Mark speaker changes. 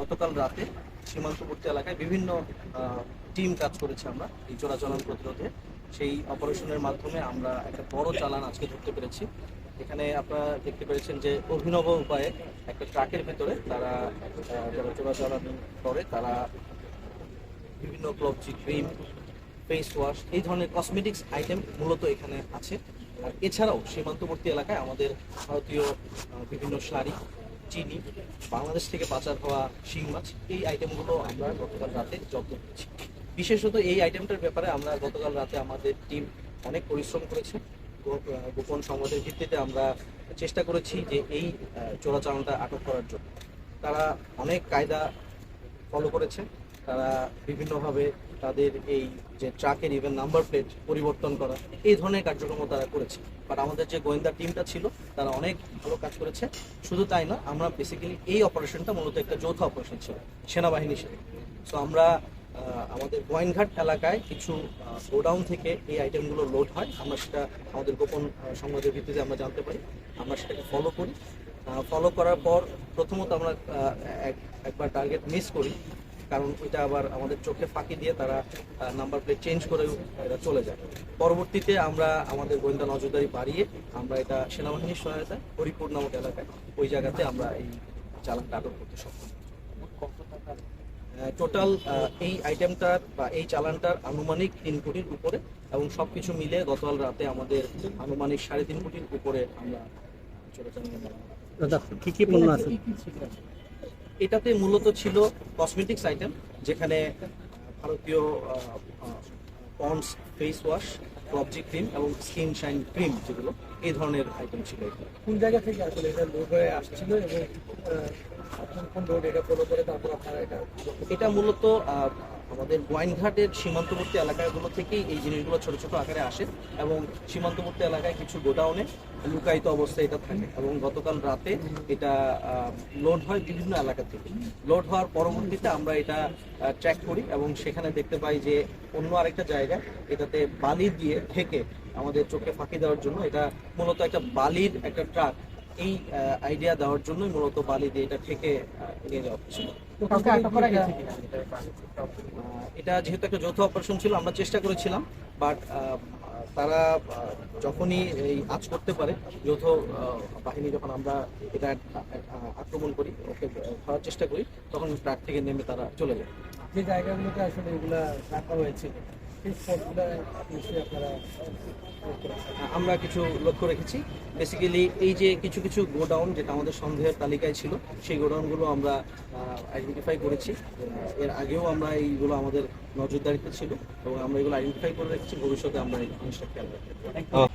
Speaker 1: গতকাল রাতে সীমান্তবর্তী এলাকায় বিভিন্ন টিম কাজ করেছে আমরা এই চোরাচালান প্রতিরোধে। সেই অপারেশনের মাধ্যমে আমরা একটা বড় চালান আজকে ধরতে পেরেছি। এখানে আপনারা দেখতে পেরেছেন যে অভিনব উপায়ে একটা ট্রাকের ভেতরে তারা যারা চোরাচালান করে, তারা বিভিন্ন ক্লবজি ক্রিম, ফেস ওয়াশ, এই ধরনের কসমেটিক্স আইটেম মূলত এখানে আছে। আর এছাড়াও সীমান্তবর্তী এলাকায় আমাদের ভারতীয় বিভিন্ন শাড়ি চিনি, বাংলাদেশ থেকে পাচার হওয়া শিং মাছ, এই আইটেমগুলো আমরা গতকাল রাতে জব্দ করেছি। বিশেষত এই আইটেমটার ব্যাপারে আমরা গতকাল রাতে আমাদের টিম অনেক পরিশ্রম করেছে। গোপন সংবাদের ভিত্তিতে আমরা চেষ্টা করেছি যে এই চোরাচালানটা আটক করার জন্য। তারা অনেক কায়দা ফলো করেছে। তারা বিভিন্নভাবে তাদের এই যে ট্রাকের ইভেন নাম্বার প্লেট পরিবর্তন করা, এই ধরনের কার্যক্রম তারা করেছে। বাট আমাদের যে গোয়েন্দা টিমটা ছিল, তারা অনেক ভালো কাজ করেছে। শুধু তাই না, আমরা বেসিক্যালি এই অপারেশনটা মূলত একটা যৌথ অপারেশন ছিল সেনাবাহিনীর সাথে সো আমরা আমাদের গোয়েনঘাট এলাকায় কিছু গোডাউন থেকে এই আইটেমগুলো লোড হয়। আমরা সেটা আমাদের গোপন সংবাদের ভিত্তিতে আমরা জানতে পারি। আমরা সেটাকে ফলো করি। ফলো করার পর প্রথমত আমরা এক- একবার টার্গেট মিস করি। কারণ ওইটা আবার আমাদের চোখে ফাঁকি দিয়ে তারা নাম্বার প্লেট চেঞ্জ করে এরা চলে যায়। পরবর্তীতে আমরা আমাদের গোয়েন্দা নজরদারি বাড়িয়ে আমরা এটা সেনাবাহিনীর সহায়তায় হরিপুর নামক এলাকায় ওই জায়গাতে আমরা এই চালানটা আটক করতে সক্ষম। টোটাল এই আইটেমটার বা এই চালানটার আনুমানিক তিন কোটির উপরে এবং সবকিছু মিলে গতকাল রাতে আমাদের আনুমানিক সাড়ে তিন কোটির উপরে আমরা
Speaker 2: কি কি পণ্য আছে?
Speaker 1: এটাতে মূলত ছিল কসমেটিক্স আইটেম যেখানে ভারতীয় পন্ডস ফেস ওয়াশ পবজি ক্রিম এবং স্কিন শাইন ক্রিম যেগুলো এই ধরনের আইটেম ছিল
Speaker 3: কোন জায়গা থেকে আসলে এটা লোড হয়ে আসছিল এবং কোন রোড এটা ফলো করে তারপর আপনারা এটা
Speaker 1: এটা মূলত আমাদের গোয়াইনঘাটের সীমান্তবর্তী এলাকাগুলো থেকেই এই জিনিসগুলো ছোট ছোট আকারে আসে এবং সীমান্তবর্তী এলাকায় কিছু গোডাউনে লুকায়িত অবস্থায় এটা থাকে এবং গতকাল রাতে এটা লোড হয় বিভিন্ন এলাকা থেকে। লোড হওয়ার পরবর্তীতে আমরা এটা ট্র্যাক করি এবং সেখানে দেখতে পাই যে অন্য আরেকটা জায়গায় এটাতে বালি দিয়ে ঢেকে আমাদের চোখে ফাঁকি দেওয়ার জন্য এটা মূলত একটা বালির একটা ট্রাক এই আইডিয়া দেওয়ার জন্যই মূলত বালি দিয়ে এটা ঠেকে নিয়ে যাওয়া হচ্ছিল এটা যেহেতু একটা যৌথ অপারেশন ছিল আমরা চেষ্টা করেছিলাম বাট তারা যখনই এই আজ করতে পারে যৌথ বাহিনী যখন আমরা এটা আক্রমণ করি ওকে ধরার চেষ্টা করি তখন ট্রাক থেকে নেমে তারা চলে যায়।
Speaker 3: যে জায়গাগুলোতে আসলে এগুলা রাখা হয়েছিল
Speaker 1: আমরা কিছু লক্ষ্য রেখেছি। বেসিক্যালি এই যে কিছু কিছু গোডাউন যেটা আমাদের সন্দেহের তালিকায় ছিল, সেই গোডাউনগুলো আমরা আইডেন্টিফাই করেছি। এর আগেও আমরা এইগুলো আমাদের নজরদারিতে ছিল এবং আমরা এগুলো আইডেন্টিফাই করে রেখেছি। ভবিষ্যতে আমরা এই জিনিসটা খেয়াল রাখব